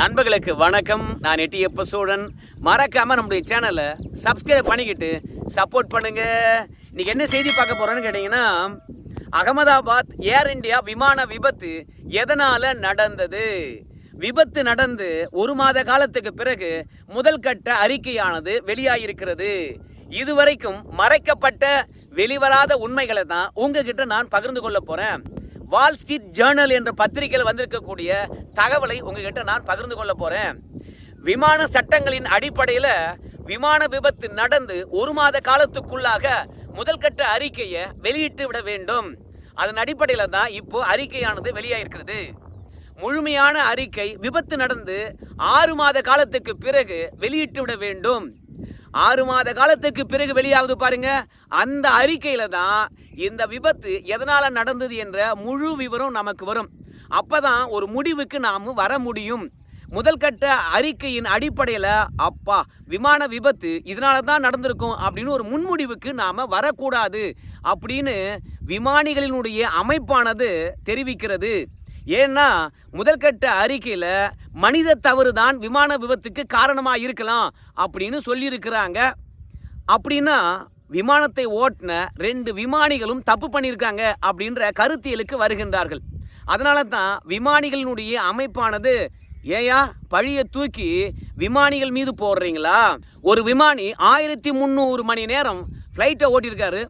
நண்பர்களுக்கு வணக்கம். நான் எட்டியப்ப சோழன். மறக்காம நம்முடைய சேனலை சப்ஸ்கிரைப் பண்ணிக்கிட்டு சப்போர்ட் பண்ணுங்க. இன்னைக்கு என்ன செய்தி பார்க்க போறோன்னு கேட்டிங்கன்னா அகமதாபாத் ஏர் இந்தியா விமான விபத்து எதனால நடந்தது? விபத்து நடந்து ஒரு மாத காலத்துக்கு பிறகு முதல் கட்ட அறிக்கையானது வெளியாகிருக்கிறது இதுவரைக்கும் மறைக்கப்பட்ட வெளிவராத உண்மைகளை தான் உங்ககிட்ட நான் பகிர்ந்து கொள்ள போறேன். வால் ஸ்ட்ரீட் ஜேர்னல் என்ற பத்திரிகையில் வந்திருக்கக்கூடிய தகவலை உங்ககிட்ட நான் பகிர்ந்து கொள்ள போகிறேன் விமான சட்டங்களின் அடிப்படையில் விமான விபத்து நடந்து ஒரு மாத காலத்துக்குள்ளாக முதல் கட்ட அறிக்கையை வெளியிட்டு விட வேண்டும். அதன் அடிப்படையில் தான் இப்போ அறிக்கையானது வெளியாயிருக்கிறது. முழுமையான அறிக்கை விபத்து நடந்து ஆறு மாத காலத்துக்கு பிறகு வெளியிட்டு விட வேண்டும். ஆறு மாத காலத்துக்கு பிறகு வெளியாகுது பாருங்க. அந்த அறிக்கையில தான் இந்த விபத்து எதனால நடந்தது என்ற முழு விவரம் நமக்கு வரும். அப்பதான் ஒரு முடிவுக்கு நாம் வர முடியும். முதல் கட்ட அறிக்கையின் அடிப்படையில் அப்பா விமான விபத்து இதனால தான் நடந்திருக்கும் அப்படின்னு ஒரு முன்முடிவுக்கு நாம் வரக்கூடாது அப்படின்னு விமானிகளினுடைய அமைப்பானது தெரிவிக்கிறது. ஏன்னா முதல்கட்ட அறிக்கையில் மனித தவறு தான் விமான விபத்துக்கு காரணமாக இருக்கலாம் அப்படின்னு சொல்லியிருக்கிறாங்க. அப்படின்னா விமானத்தை ஓட்டின ரெண்டு விமானிகளும் தப்பு பண்ணியிருக்காங்க அப்படின்ற கருத்தியலுக்கு வருகின்றார்கள். அதனால தான் விமானிகளினுடைய அமைப்பானது ஏயா பழிய தூக்கி விமானிகள் மீது போடுறீங்களா? ஒரு விமானி ஆயிரத்தி முந்நூறு மணி நேரம் ஃப்ளைட்டை ஓட்டியிருக்காரு.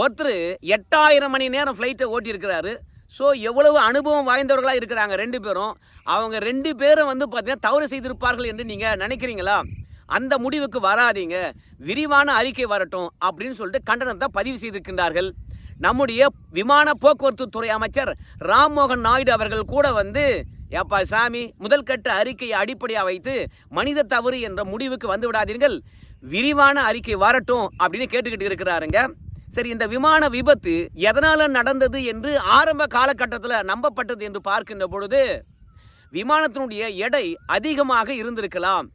ஒருத்தர் எட்டாயிரம் மணி நேரம் ஃப்ளைட்டை ஓட்டியிருக்கிறாரு. ஸோ எவ்வளவு அனுபவம் வாய்ந்தவர்களாக இருக்கிறாங்க ரெண்டு பேரும். அவங்க ரெண்டு பேரும் வந்து பார்த்தீங்கன்னா தவறு செய்திருப்பார்கள் என்று நீங்கள் நினைக்கிறீங்களா? அந்த முடிவுக்கு வராதீங்க. விரிவான அறிக்கை வரட்டும் அப்படின்னு சொல்லிட்டு கண்டனத்தை பதிவு செய்திருக்கின்றார்கள். நம்முடைய விமான போக்குவரத்து துறை அமைச்சர் ராம்மோகன் நாயுடு அவர்கள் கூட வந்து ஏப்பா சாமி முதல் கட்ட அறிக்கையை அடிப்படையாக வைத்து மனித தவறு என்ற முடிவுக்கு வந்து விடாதீர்கள். விரிவான அறிக்கை வரட்டும் அப்படின்னு கேட்டுக்கிட்டு இருக்கிறாருங்க. சரி இந்த விமான விபத்து எதனால் நடந்தது என்று ஆரம்ப காலகட்டத்தில் நம்பப்பட்டது என்று பார்க்கின்ற பொழுது விமானத்தினுடைய எடை அதிகமாக இருந்திருக்கலாம்.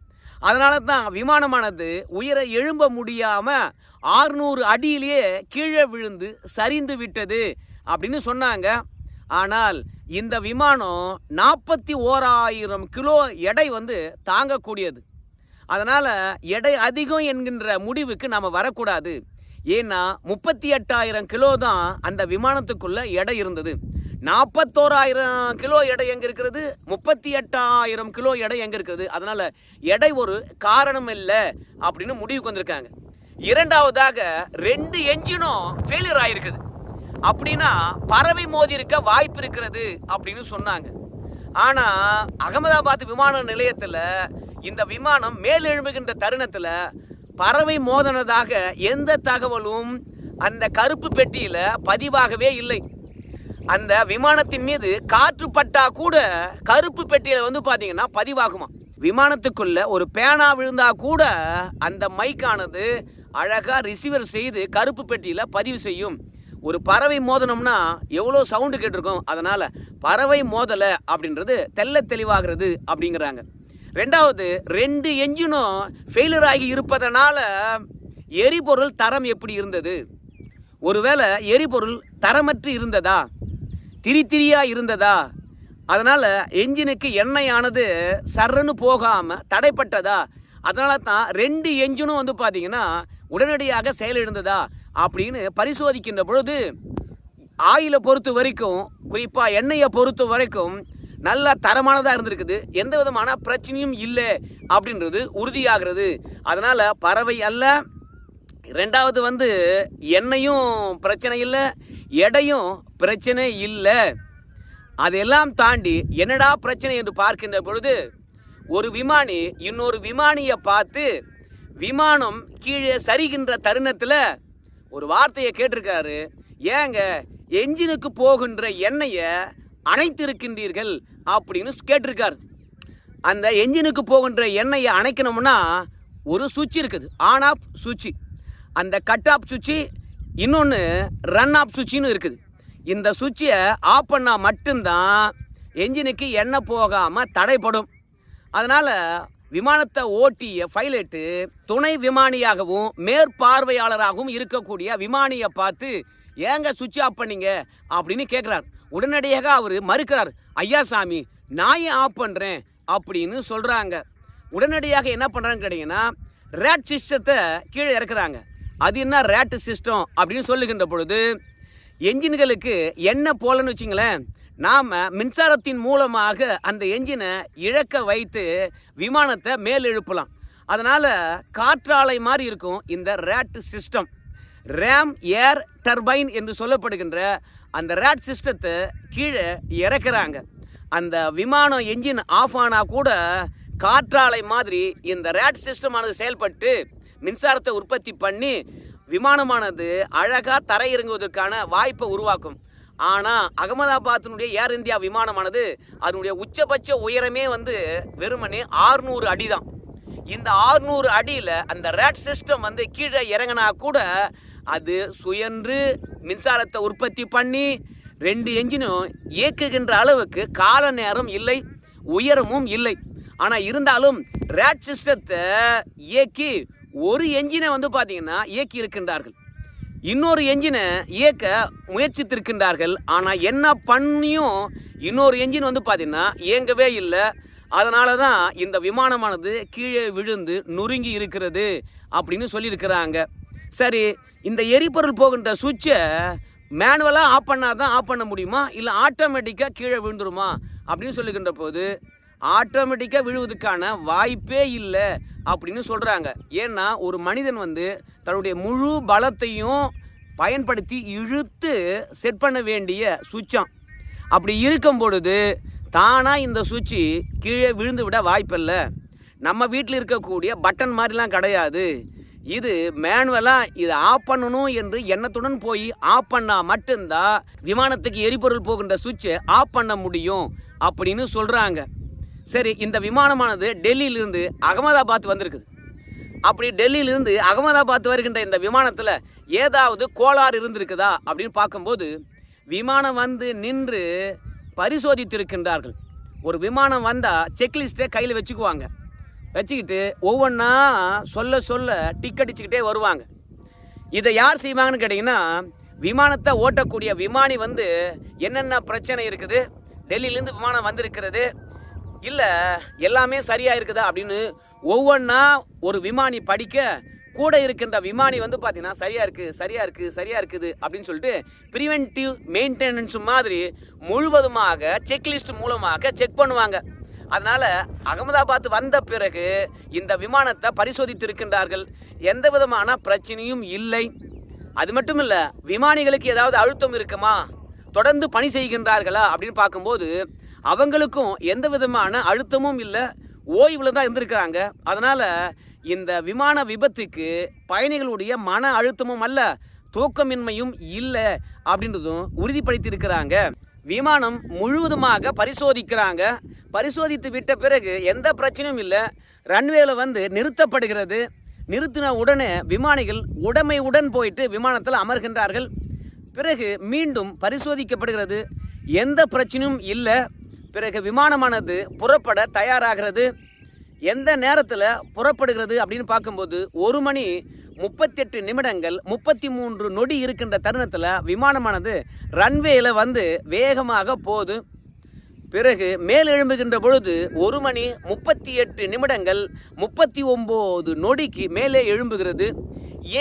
அதனால தான் விமானமானது உயர எழும்ப முடியாமல் ஆறுநூறு அடியிலேயே கீழே விழுந்து சரிந்து விட்டது அப்படின்னு சொன்னாங்க. ஆனால் இந்த விமானம் நாற்பத்தி ஓராயிரம் கிலோ எடை வந்து தாங்கக்கூடியது. அதனால் எடை அதிகம் என்கின்ற முடிவுக்கு நாம் வரக்கூடாது. ஏன்னா முப்பத்தி எட்டாயிரம் கிலோ தான் அந்த விமானத்துக்குள்ள எடை இருந்தது. நாற்பத்தோராயிரம் கிலோ எடை எங்கே இருக்கிறது? முப்பத்தி எட்டாயிரம் கிலோ எடை எங்கே இருக்கிறது? அதனால் எடை ஒரு காரணம் இல்லை அப்படின்னு முடிவுக்கு வந்திருக்காங்க. இரண்டாவதாக ரெண்டு என்ஜினும் ஃபெயிலியர் ஆயிருக்குது. அப்படின்னா பறவை மோதி இருக்க வாய்ப்பு இருக்கிறது அப்படின்னு சொன்னாங்க. ஆனால் அகமதாபாத் விமான நிலையத்தில் இந்த விமானம் மேலெழும்புகின்ற தருணத்தில் பறவை மோதனதாக எந்த தகவலும் அந்த கருப்பு பெட்டியில் பதிவாகவே இல்லை. அந்த விமானத்தின் மீது காற்று பட்டா கூட கருப்பு பெட்டியில் வந்து பார்த்தீங்கன்னா பதிவாகுமா விமானத்துக்குள்ள ஒரு பேனா விழுந்தா கூட அந்த மைக்கானது அழகாக ரிசீவர் செய்து கருப்பு பெட்டியில் பதிவு செய்யும். ஒரு பறவை மோதனம்னா எவ்வளோ சவுண்டு கேட்டிருக்கும்? அதனால் பறவை மோதலை அப்படின்றது தெல்ல தெளிவாகிறது அப்படிங்கிறாங்க. ரெண்டாவது ரெண்டு என்ஜினும் ஃபெயிலியர் ஆகி இருப்பதனால எரிபொருள் தரம் எப்படி இருந்தது? ஒருவேளை எரிபொருள் தரமற்று இருந்ததா? திரி இருந்ததா? அதனால் என்ஜினுக்கு எண்ணெயானது சர்றன்னு போகாமல் தடைப்பட்டதா? அதனால தான் ரெண்டு என்ஜினும் வந்து பார்த்திங்கன்னா உடனடியாக செயலிழந்ததா? அப்படின்னு பரிசோதிக்கின்ற பொழுது ஆயிலை பொறுத்த வரைக்கும் குறிப்பாக எண்ணெயை பொறுத்த வரைக்கும் நல்ல தரமானதாக இருந்திருக்குது. எந்த விதமான பிரச்சனையும் இல்லை அப்படின்றது உறுதியாகிறது. அதனால் பறவை அல்ல. ரெண்டாவது வந்து எண்ணெயும் பிரச்சனை இல்லை எடையும் பிரச்சனை இல்லை. அதையெல்லாம் தாண்டி என்னடா பிரச்சனை என்று பார்க்கின்ற பொழுது ஒரு விமானி இன்னொரு விமானியை பார்த்து விமானம் கீழே சரிகின்ற தருணத்தில் ஒரு வார்த்தையை கேட்டிருக்காரு. ஏங்க என்ஜினுக்கு போகின்ற எண்ணெயை அணைத்திருக்கின்றீர்கள் அப்படின்னு கேட்டிருக்காரு. அந்த என்ஜினுக்கு போகின்ற எண்ணெயை அணைக்கணும்னா ஒரு சுவிட்ச் இருக்குது. ஆன் ஆஃப் சுவிட்சு. அந்த கட் ஆஃப் சுவிட்சு இன்னொன்று ரன் ஆஃப் சுவிட்சுன்னு இருக்குது. இந்த சுவிட்சை ஆஃப் பண்ணால் மட்டும்தான் என்ஜினுக்கு எண்ணெய் போகாமல் தடைப்படும் அதனால் விமானத்தை ஓட்டிய பைலட்டு துணை விமானியாகவும் மேற்பார்வையாளராகவும் இருக்கக்கூடிய விமானியை பார்த்து ஏங்க சுவிட்ச் ஆஃப் பண்ணீங்க? அப்படின்னு கேட்குறார் உடனடியாக அவர் மறுக்கிறார் ஐயா சாமி நான் ஏன் ஆஃப் பண்ணுறேன் அப்படின்னு சொல்கிறாங்க உடனடியாக என்ன பண்ணுறாங்கன்னு கேட்டிங்கன்னா ரேட் சிஸ்டத்தை கீழே இறக்குறாங்க. அது என்ன ரேட்டு சிஸ்டம் அப்படின்னு சொல்லுகின்ற பொழுது என்ஜின்களுக்கு என்ன போலன்னு வச்சிங்களேன் நாம் மின்சாரத்தின் மூலமாக அந்த என்ஜினை இழக்க வைத்து விமானத்தை மேல் எழுப்பலாம் அதனால் காற்றாலை மாதிரி இருக்கும் இந்த rate system ram air turbine என்று சொல்லப்படுகின்ற அந்த ரேட் சிஸ்டத்தை கீழே இறக்குறாங்க. அந்த விமானம் என்ஜின் ஆஃப் ஆனால் கூட காற்றாலை மாதிரி இந்த ரேட் சிஸ்டமானது செயல்பட்டு மின்சாரத்தை உற்பத்தி பண்ணி விமானமானது அழகாக தரையிறங்குவதற்கான வாய்ப்பை உருவாக்கும். ஆனால் அகமதாபாத்தினுடைய ஏர் இந்தியா விமானமானது அதனுடைய உச்சபட்ச உயரமே வந்து வெறுமனே ஆறுநூறு அடி தான் இந்த ஆறுநூறு அடியில் அந்த ரேட் சிஸ்டம் வந்து கீழே இறங்கினா கூட அது சுயன்று மின்சாரத்தை உற்பத்தி பண்ணி ரெண்டு என்ஜினும் இயக்குகின்ற அளவுக்கு கால நேரம் இல்லை உயரமும் இல்லை. ஆனால் இருந்தாலும் ரேட் சிஸ்டத்தை இயக்கி ஒரு என்ஜினை வந்து பார்த்தீங்கன்னா இயக்கி இருக்கின்றார்கள் இன்னொரு என்ஜினை இயக்க முயற்சித்திருக்கின்றார்கள். ஆனால் என்ன பண்ணியும் இன்னொரு என்ஜின் வந்து பார்த்தீங்கன்னா இயங்கவே இல்லை. அதனால தான் இந்த விமானமானது கீழே விழுந்து நொறுங்கி இருக்கிறது அப்படின்னு சொல்லியிருக்கிறாங்க. சரி இந்த எரிபொருள் போகின்ற சுவிட்சை மேனுவலாக ஆஃப் பண்ணால் தான் ஆஃப் பண்ண முடியுமா? இல்லை ஆட்டோமேட்டிக்காக கீழே விழுந்துருமா? அப்படின்னு சொல்லுகின்ற போது ஆட்டோமேட்டிக்காக விழுவதற்கான வாய்ப்பே இல்லை அப்படின்னு சொல்கிறாங்க ஏன்னா ஒரு மனிதன் வந்து தன்னுடைய முழு பலத்தையும் பயன்படுத்தி இழுத்து செட் பண்ண வேண்டிய சுவிட்சம். அப்படி இருக்கும் பொழுது தானாக இந்த சுவிட்சு கீழே விழுந்து விட வாய்ப்பில்லை. நம்ம வீட்டில் இருக்கக்கூடிய பட்டன் மாதிரிலாம் கிடையாது. இது மேனுவலாக இதை ஆஃப் பண்ணணும் என்று எண்ணத்துடன் போய் ஆஃப் பண்ணால் மட்டும்தான் விமானத்துக்கு எரிபொருள் போகின்ற சுவிட்சை ஆஃப் பண்ண முடியும் அப்படின்னு சொல்கிறாங்க சரி இந்த விமானமானது டெல்லியிலிருந்து அகமதாபாத் வந்திருக்குது. அப்படி டெல்லியிலிருந்து அகமதாபாத் வருகின்ற இந்த விமானத்தில் ஏதாவது கோளாறு இருந்திருக்குதா அப்படின்னு பார்க்கும்போது விமானம் வந்து நின்று பரிசோதித்திருக்கின்றார்கள். ஒரு விமானம் வந்தால் செக்லிஸ்ட்டை கையில் வச்சுக்குவாங்க. வச்சுக்கிட்டு ஒவ்வொன்றா சொல்ல சொல்ல டிக் அடிச்சுக்கிட்டே வருவாங்க. இதை யார் செய்வாங்கன்னு கேட்டிங்கன்னா விமானத்தை ஓட்டக்கூடிய விமானி வந்து என்னென்ன பிரச்சனை இருக்குது டெல்லியிலேருந்து விமானம் வந்திருக்கிறது இல்லை எல்லாமே சரியாக இருக்குதா அப்படின்னு ஒவ்வொன்றா ஒரு விமானி படிக்க கூட இருக்கின்ற விமானி வந்து பார்த்தீங்கன்னா சரியாக இருக்குது சரியாக இருக்குது சரியாக இருக்குது அப்படின்னு சொல்லிட்டு ப்ரிவென்டிவ் மெயின்டெனன்ஸ் மாதிரி முழுவதுமாக செக்லிஸ்ட் மூலமாக செக் பண்ணுவாங்க. அதனால் அகமதாபாத் வந்த பிறகு இந்த விமானத்தை பரிசோதித்து இருக்கின்றார்கள் எந்த விதமான பிரச்சனையும் இல்லை. அது மட்டும் இல்லை விமானிகளுக்கு ஏதாவது அழுத்தம் இருக்குமா? தொடர்ந்து பணி செய்கின்றார்களா? அப்படின்னு பார்க்கும்போது அவங்களுக்கும் எந்த விதமான அழுத்தமும் இல்லை. ஓய்வில் தான் இருந்திருக்கிறாங்க. அதனால் இந்த விமான விபத்துக்கு பயணிகளுடைய மன அழுத்தமும் அல்ல. தூக்கமின்மையும் இல்லை அப்படின்றதும் உறுதிப்படுத்தியிருக்கிறாங்க. விமானம் முழுவதுமாக பரிசோதிக்கிறாங்க. பரிசோதித்து விட்ட பிறகு எந்த பிரச்சனையும் இல்லை. ரன்வேல வந்து நிறுத்தப்படுகிறது. நிறுத்தின உடனே விமானிகள் உடமையுடன் போயிட்டு விமானத்தில் அமர்கின்றார்கள். பிறகு மீண்டும் பரிசோதிக்கப்படுகிறது. எந்த பிரச்சனையும் இல்லை. பிறகு விமானமானது புறப்பட தயாராகிறது. எந்த நேரத்தில் புறப்படுகிறது அப்படின்னு பார்க்கும்போது ஒரு மணி முப்பத்தெட்டு நிமிடங்கள் முப்பத்தி மூன்று நொடி இருக்கின்ற தருணத்தில் விமானமானது ரன்வேயில் வந்து வேகமாக போது. பிறகு மேல் எழும்புகின்ற பொழுது ஒரு மணி முப்பத்தி எட்டு நிமிடங்கள் முப்பத்தி ஒம்பது நொடிக்கு மேலே எழும்புகிறது.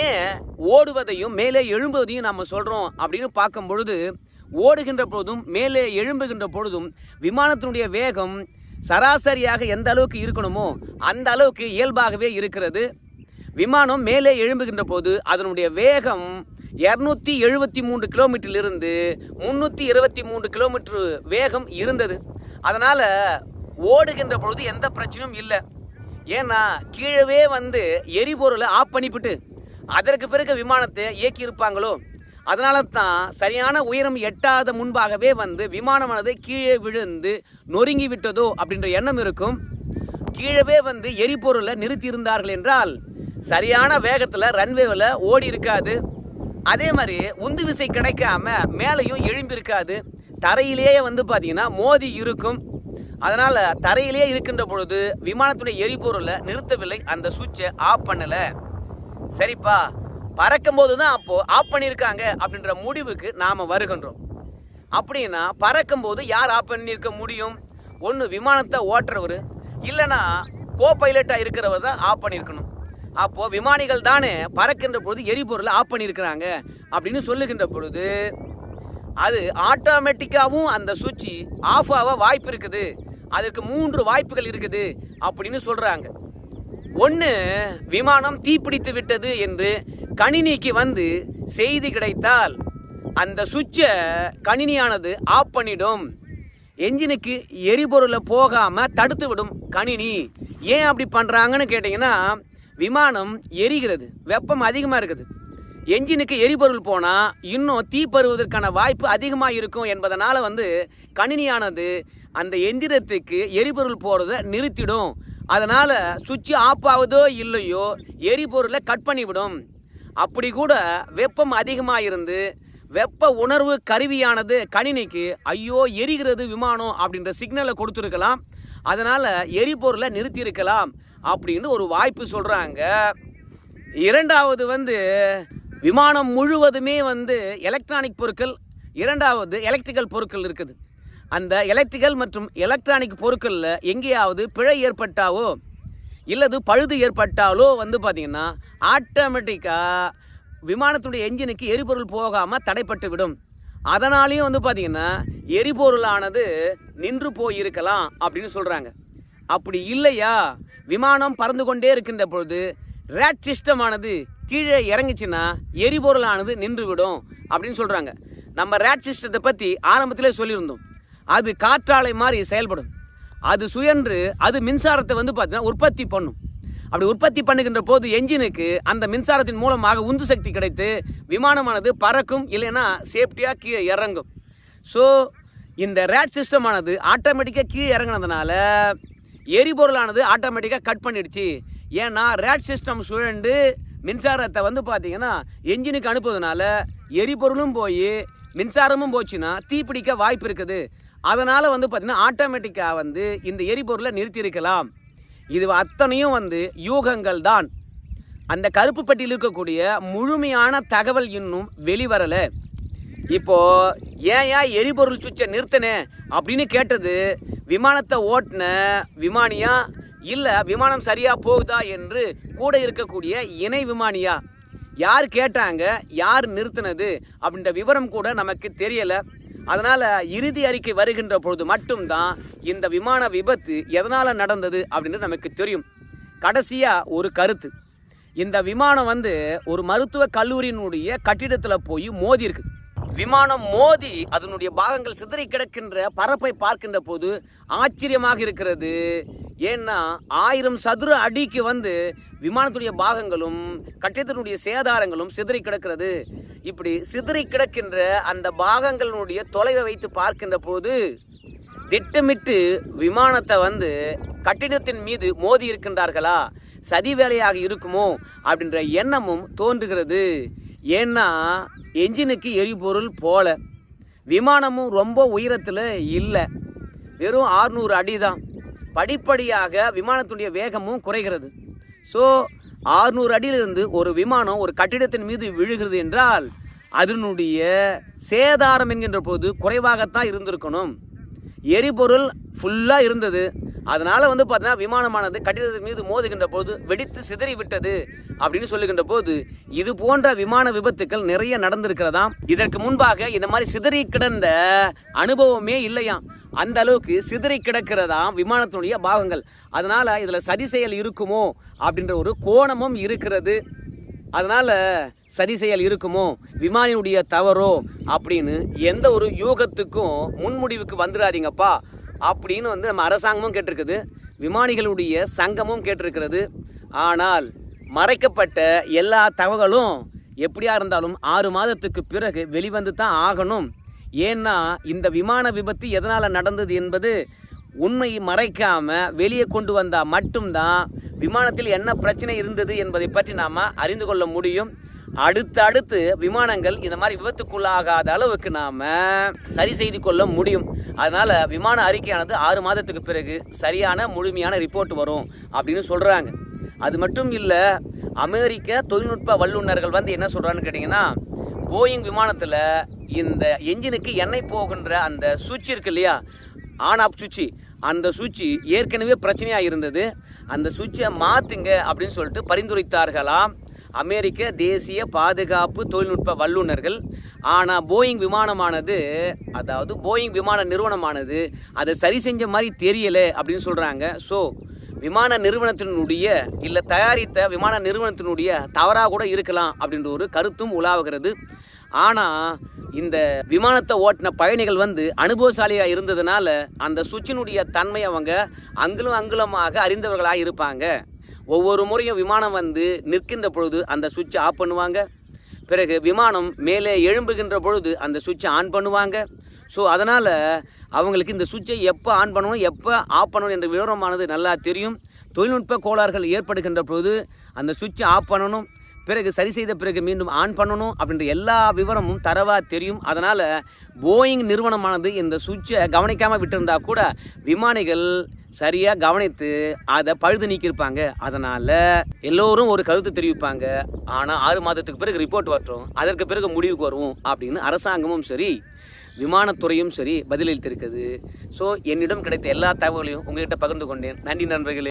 ஏன் ஓடுவதையும் மேலே எழும்புவதையும் நாம் சொல்கிறோம் அப்படின்னு பார்க்கும் பொழுது ஓடுகின்ற பொழுதும் மேலே எழும்புகின்ற பொழுதும் விமானத்தினுடைய வேகம் சராசரியாக எந்த அளவுக்கு இருக்கணுமோ அந்த அளவுக்கு இயல்பாகவே இருக்கிறது. விமானம் மேலே எழும்புகின்ற போது அதனுடைய வேகம் இரநூத்தி எழுபத்தி மூன்று கிலோமீட்டரிலிருந்து முந்நூற்றி இருபத்தி மூன்று கிலோமீட்டர் வேகம் இருந்தது. அதனால் ஓடுகின்ற பொழுது எந்த பிரச்சனையும் இல்லை. ஏன்னா கீழவே வந்து எரிபொருளை ஆஃப் பண்ணிவிட்டு அதற்கு பிறகு விமானத்தை இயக்கி இருப்பாங்களோ அதனால தான் சரியான உயரம் எட்டாத முன்பாகவே வந்து விமானமானது கீழே விழுந்து நொறுங்கி விட்டதோ அப்படின்ற எண்ணம் இருக்கும். கீழவே வந்து எரிபொருளை நிறுத்தி இருந்தார்கள் என்றால் சரியான வேகத்தில் ரன்வேவில் ஓடி இருக்காது. அதே மாதிரி உந்து விசை கிடைக்காம மேலேயும் எழும்பியிருக்காது தரையிலேயே வந்து பார்த்திங்கன்னா மோதி இருக்கும். அதனால் தரையிலேயே இருக்கின்ற பொழுது விமானத்துடைய எரிபொருளை நிறுத்தவில்லை. அந்த சுவிட்சை ஆஃப் பண்ணலை. சரிப்பா. பறக்கும் போது தான் அப்போது ஆஃப் பண்ணியிருக்காங்க அப்படின்ற முடிவுக்கு நாம் வருகின்றோம். அப்படின்னா பறக்கும்போது யார் ஆஃப் பண்ணியிருக்க முடியும்? ஒன்று விமானத்தை ஓட்டுறவர். இல்லைன்னா கோ பைலட்டாக இருக்கிறவர் தான் ஆஃப் பண்ணியிருக்கணும். அப்போது விமானிகள் தானே பறக்கின்ற பொழுது எரிபொருளை ஆஃப் பண்ணியிருக்கிறாங்க அப்படின்னு சொல்லுகின்ற பொழுது அது ஆட்டோமேட்டிக்காகவும் அந்த சுவிட்ச் ஆஃப் ஆக வாய்ப்பு இருக்குது. அதற்கு மூன்று வாய்ப்புகள் இருக்குது அப்படின்னு சொல்கிறாங்க ஒன்று விமானம் தீப்பிடித்து விட்டது என்று கணினிக்கு வந்து செய்தி கிடைத்தால் அந்த சுவிட்சை கணினியானது ஆஃப் பண்ணிடும். என்ஜினுக்கு எரிபொருளை போகாமல் தடுத்து விடும் கணினி. ஏன் அப்படி பண்ணுறாங்கன்னு கேட்டிங்கன்னா விமானம் எரிகிறது. வெப்பம் அதிகமாக இருக்குது. என்ஜினுக்கு எரிபொருள் போனால் இன்னும் தீ பருவதற்கான வாய்ப்பு அதிகமாக இருக்கும் என்பதனால் வந்து கணினியானது அந்த எந்திரத்துக்கு எரிபொருள் போகிறத நிறுத்திடும். அதனால் சுவிட்ச் ஆஃப் ஆகுதோ இல்லையோ எரிபொருளை கட் பண்ணிவிடும். அப்படி கூட வெப்பம் அதிகமாக இருந்து வெப்ப உணர்வு கருவியானது கணினிக்கு ஐயோ எரிகிறது விமானம் அப்படின்ற சிக்னலை கொடுத்துருக்கலாம். அதனால் எரிபொருளை நிறுத்தியிருக்கலாம். அப்படின்னு ஒரு வாய்ப்பு சொல்கிறாங்க இரண்டாவது வந்து விமானம் முழுவதுமே வந்து எலக்ட்ரானிக் பொருட்கள் இரண்டாவது எலக்ட்ரிக்கல் பொருட்கள் இருக்குது. அந்த எலக்ட்ரிக்கல் மற்றும் எலக்ட்ரானிக் பொருட்களில் எங்கேயாவது பிழை ஏற்பட்டாவோ இல்லது பழுது ஏற்பட்டாலோ வந்து பார்த்திங்கன்னா ஆட்டோமேட்டிக்காக விமானத்துடைய என்ஜினுக்கு எரிபொருள் போகாமல் தடைப்பட்டு விடும். அதனாலேயும் வந்து பார்த்திங்கன்னா எரிபொருளானது நின்று போயிருக்கலாம் அப்படின்னு சொல்கிறாங்க அப்படி இல்லையா? விமானம் பறந்து கொண்டே இருக்கின்ற பொழுது ரேட் சிஸ்டமானது கீழே இறங்குச்சுன்னா எரிபொருளானது நின்றுவிடும் அப்படின்னு சொல்கிறாங்க நம்ம ரேட் சிஸ்டத்தை பற்றி ஆரம்பத்திலே சொல்லியிருந்தோம். அது காற்றாலை மாதிரி செயல்படும். அது சுயன்று அது மின்சாரத்தை வந்து பார்த்தீங்கன்னா உற்பத்தி பண்ணும். அப்படி உற்பத்தி பண்ணுகின்ற போது என்ஜினுக்கு அந்த மின்சாரத்தின் மூலமாக உந்து சக்தி கிடைத்து விமானமானது பறக்கும் இல்லைன்னா சேஃப்டியாக கீழே இறங்கும். ஸோ இந்த ரேட் சிஸ்டமானது ஆட்டோமேட்டிக்காக கீழே இறங்கினதுனால எரிபொருளானது ஆட்டோமேட்டிக்காக கட் பண்ணிடுச்சு. ஏன்னா ரேட் சிஸ்டம் சுழண்டு மின்சாரத்தை வந்து பார்த்தீங்கன்னா என்ஜினுக்கு அனுப்புவதனால எரிபொருளும் போய் மின்சாரமும் போச்சுன்னா தீப்பிடிக்க வாய்ப்பு இருக்குது. அதனால் வந்து பார்த்திங்கன்னா ஆட்டோமேட்டிக்காக வந்து இந்த எரிபொருளை நிறுத்தியிருக்கலாம். இது அத்தனையும் வந்து யூகங்கள் தான். அந்த கருப்பு பெட்டியில் இருக்கக்கூடிய முழுமையான தகவல் இன்னும் வெளிவரலை. இப்போ ஏன் ஏன் எரிபொருள் சுவிட்சை நிறுத்தினேன் அப்படின்னு கேட்டது விமானத்தை ஓட்டின விமானியா இல்லை விமானம் சரியாக போகுதா என்று கூட இருக்கக்கூடிய இணை விமானியா? யார் கேட்டாங்க யார் நிறுத்தினது அப்படின்ற விவரம் கூட நமக்கு தெரியலை. அதனால் இறுதி அறிக்கை வருகின்ற பொழுது மட்டும்தான் இந்த விமான விபத்து எதனால் நடந்தது அப்படின்னு நமக்கு தெரியும். கடைசியாக ஒரு கருத்து. இந்த விமானம் வந்து ஒரு மருத்துவ கல்லூரியினுடைய கட்டிடத்தில் போய் மோதி இருக்குது விமானம் மோதி அதனுடைய பாகங்கள் சிதறி கிடக்கின்ற பரப்பை பார்க்கின்ற போது ஆச்சரியமாக இருக்கிறது. ஏன்னா ஆயிரம் சதுர அடிக்கு வந்து விமானத்துடைய பாகங்களும் கட்டிடத்தினுடைய சேதாரங்களும் சிதறி கிடக்கிறது. இப்படி சிதறி கிடக்கின்ற அந்த பாகங்களினுடைய தொலைவை வைத்து பார்க்கின்ற போது திட்டமிட்டு விமானத்தை வந்து கட்டிடத்தின் மீது மோதி இருக்கின்றார்களா? சதி வேலையாக இருக்குமோ? அப்படின்ற எண்ணமும் தோன்றுகிறது. ஏன்னா என்ஜினுக்கு எரிபொருள் போல. விமானமும் ரொம்ப உயரத்தில் இல்லை. வெறும் ஆறுநூறு அடி தான் படிப்படியாக விமானத்துடைய வேகமும் குறைகிறது. ஸோ ஆறுநூறு அடியிலிருந்து ஒரு விமானம் ஒரு கட்டிடத்தின் மீது விழுகிறது என்றால் அதனுடைய சேதாரம் என்கின்ற போது குறைவாகத்தான் இருந்திருக்கணும். எரிபொருள் ஃபுல்லாக இருந்தது. அதனால் வந்து பார்த்தீங்கன்னா விமானமானது கட்டிடத்தின் மீது மோதுகின்ற போது வெடித்து சிதறி விட்டது அப்படின்னு சொல்லுகின்ற போது இது போன்ற விமான விபத்துக்கள் நிறைய நடந்திருக்கிறதாம் இதற்கு முன்பாக இந்த மாதிரி சிதறி கிடந்த அனுபவமே இல்லையாம். அந்த அளவுக்கு சிதறி கிடக்கிறதாம் விமானத்தினுடைய பாகங்கள். அதனால் இதில் சதி செயல் இருக்குமோ அப்படின்ற ஒரு கோணமும் இருக்கிறது. அதனால் சதி செயல் இருக்குமோ? விமானியுடைய தவறோ? அப்படின்னு எந்த ஒரு யூகத்துக்கும் முன்முடிவுக்கு வந்துடாதீங்கப்பா. அப்படின்னு வந்து நம்ம அரசாங்கமும் கேட்டிருக்குது. விமானிகளுடைய சங்கமும் கேட்டிருக்கிறது. ஆனால் மறைக்கப்பட்ட எல்லா தகவலும் எப்படியா இருந்தாலும் ஆறு மாதத்துக்கு பிறகு வெளிவந்து தான் ஆகணும். ஏன்னா இந்த விமான விபத்து எதனால் நடந்தது என்பது உண்மையை மறைக்காமல் வெளியே கொண்டு வந்தால் மட்டும்தான் விமானத்தில் என்ன பிரச்சனை இருந்தது என்பதை பற்றி நாம் அறிந்து கொள்ள முடியும். அடுத்து அடுத்து விமானங்கள் இந்த மாதிரி விபத்துக்குள்ளாகாத அளவுக்கு நாம் சரி செய்து கொள்ள முடியும். அதனால் விமான அறிக்கையானது ஆறு மாதத்துக்கு பிறகு சரியான முழுமையான ரிப்போர்ட் வரும் அப்படின்னு சொல்கிறாங்க அது மட்டும் இல்லை அமெரிக்க தொழில்நுட்ப வல்லுநர்கள் வந்து என்ன சொல்கிறான்னு கேட்டிங்கன்னா போயிங் விமானத்தில் இந்த என்ஜினுக்கு எண்ணெய் போகின்ற அந்த சுவிட்ச் இருக்கு இல்லையா? ஆன் ஆஃப் சுவிட்ச். அந்த சுவிட்ச் ஏற்கனவே பிரச்சனையாக இருந்தது. அந்த சுவிட்சை மாற்றுங்க அப்படின்னு சொல்லிட்டு பரிந்துரைத்தார்களாம். அமெரிக்க தேசிய பாதுகாப்பு தொழில்நுட்ப வல்லுநர்கள். ஆனால் போயிங் விமானமானது அதாவது போயிங் விமான நிறுவனமானது அதை சரி செஞ்ச மாதிரி தெரியலை அப்படின்னு சொல்கிறாங்க ஸோ விமான நிறுவனத்தினுடைய இல்லை தயாரித்த விமான நிறுவனத்தினுடைய தவறாக கூட இருக்கலாம் அப்படின்ற ஒரு கருத்தும் உலாவுகிறது. ஆனால் இந்த விமானத்தை ஓட்டின பயணிகள் வந்து அனுபவசாலியாக இருந்ததுனால அந்த சுவிட்சினுடைய தன்மை அவங்க அங்குலம் அங்குலமாக அறிந்தவர்களாக இருப்பாங்க. ஒவ்வொரு முறையும் விமானம் வந்து நிற்கின்ற பொழுது அந்த சுவிட்சை ஆஃப் பண்ணுவாங்க. பிறகு விமானம் மேலே எழும்புகின்ற பொழுது அந்த சுவிட்சை ஆன் பண்ணுவாங்க. ஸோ அதனால் அவங்களுக்கு இந்த சுவிட்சை எப்போ ஆன் பண்ணணும் எப்போ ஆஃப் பண்ணணும் என்ற விவரமானது நல்லா தெரியும். தொழில்நுட்ப கோளாறுகள் ஏற்படுகின்ற பொழுது அந்த சுவிட்சை ஆஃப் பண்ணணும். பிறகு சரி செய்த பிறகு மீண்டும் ஆன் பண்ணணும் அப்படின்ற எல்லா விவரமும் தரவாக தெரியும். அதனால் போயிங் நிறுவனமானது இந்த சுவிட்சை கவனிக்காமல் விட்டிருந்தால் கூட விமானிகள் சரியாக கவனித்து அதை பழுது நீக்கியிருப்பாங்க. அதனால் எல்லோரும் ஒரு கருத்து தெரிவிப்பாங்க. ஆனால் ஆறு மாதத்துக்கு பிறகு ரிப்போர்ட் வரட்டும். அதற்கு பிறகு முடிவுக்கு வருவோம் அப்படின்னு அரசாங்கமும் சரி விமானத்துறையும் சரி பதிலளித்திருக்குது. ஸோ என்னிடம் கிடைத்த எல்லா தகவலையும் உங்கள்கிட்ட பகிர்ந்து கொண்டேன். நன்றி நண்பர்களே.